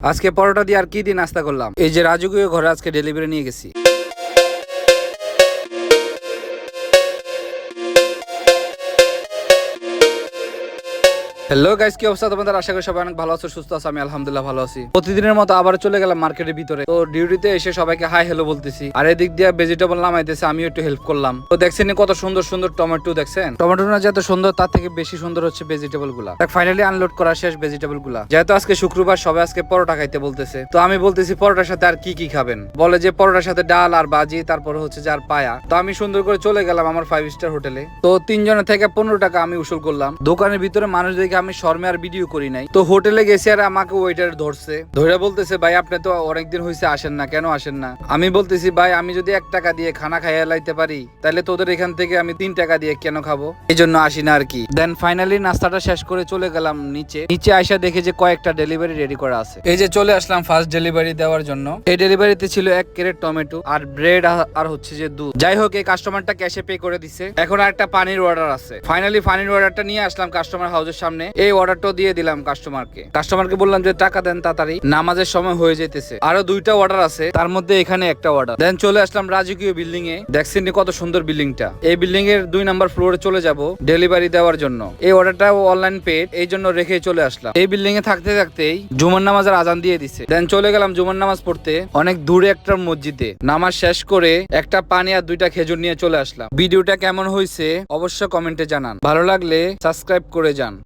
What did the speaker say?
আজকে পরোটা দিয়ে আর কি দিয়ে নাস্তা করলাম? এই যে রাজুকীয় ঘরে আজকে ডেলিভারি নিয়ে গেছি। হ্যালো গাইস কি অবস্থা তোমাদের? আশা করি সবাই অনেক ভালো আছো, সুস্থ আছো, আমি আলহামদুলিল্লাহ ভালো আছি। প্রতিদিনের মতো আবার চলে গেলাম মার্কেটের ভিতরে। তো ডিউটিতে এসে সবাইকে হাই হ্যালো বলতেছি। আর এদিক দিয়ে ভেজিটেবল নামাইতেছে, আমিও একটু হেল্প করলাম। তো দেখছেন কত সুন্দর সুন্দর টমেটো দেখছেন? টমেটো না যত সুন্দর, তার থেকে বেশি সুন্দর হচ্ছে ভেজিটেবলগুলা। ফাইনালি আনলোড করা শেষ ভেজিটেবলগুলা। যেহেতু আজকে শুক্রবার, সবাই আজকে পরোটা খাইতে বলতেছে। তো আমি বলতেছি, পরোটার সাথে আর কি কি খাবেন? বলে যে, পরোটার সাথে ডাল আর বাজি তারপর হচ্ছে যার পায়া। তো আমি সুন্দর করে চলে গেলাম আমার ফাইভ স্টার হোটেলে তো তিনজনের থেকে পনেরো টাকা আমি উসুল করলাম। দোকানের ভিতরে মানুষ দেখে আমি শর্মে আর ভিডিও করি নাই। তো হোটেলে গেছি আর আমাকে ওয়েটার ধরছে। ধরে বলতেছে, ভাই, আপনি তো অনেকদিন হয়েছে আসেন না। কেন আসেন না? আমি বলতেছি, ভাই, আমি যদি এক টাকা দিয়ে খানা খাইয়া লাইতে পারি, তাহলে তোদের এখান থেকে আমি তিন টাকা দিয়ে কেন খাব? এই জন্য আসি না আর কি। দেন ফাইনালি নাস্তাটা শেষ করে চলে গেলাম নিচে। নিচে আইসা দেখে যে কয়েকটা ডেলিভারি রেডি করা আছে। এই যে চলে আসলাম ফার্স্ট ডেলিভারি দেওয়ার জন্য। এই ডেলিভারিতে ছিল এক ক্যারেট টমেটো আর ব্রেড আর হচ্ছে যে দুধ। যাই হোক, এই কাস্টমারটা ক্যাশে পে করে দিছে। এখন আর একটা পানির অর্ডার আছে। ফাইনালি পানির অর্ডারটা নিয়ে আসলাম কাস্টমার হাউসের সামনে। এই অর্ডারটাও দিয়ে দিলাম কাস্টমারকে কাস্টমারকে বললাম যে, টাকা দেন তাড়াতাড়ি, নামাজের সময় হয়ে যেতেছে আরও দুইটা অর্ডার আছে, তার মধ্যে এখানে একটা অর্ডার দেন চলে আসলাম রাজকীয় বিল্ডিং এ দেখছেন কত সুন্দর বিল্ডিংটা এই বিল্ডিং এর দুই নাম্বার ফ্লোরে চলে যাব ডেলিভারি দেওয়ার জন্য। এই অর্ডারটা অনলাইন পেড এই জন্য রেখে চলে আসলাম। এই বিল্ডিং এ থাকতে থাকতেই জুমার নামাজের আজান দিয়ে দিছে। দেন চলে গেলাম জুমার নামাজ পড়তে অনেক দূরে একটা মসজিদে। নামাজ শেষ করে একটা পানি আর দুইটা খেজুর নিয়ে চলে আসলাম। ভিডিওটা কেমন হয়েছে অবশ্য কমেন্টে জানান। ভালো লাগলে সাবস্ক্রাইব করে যান।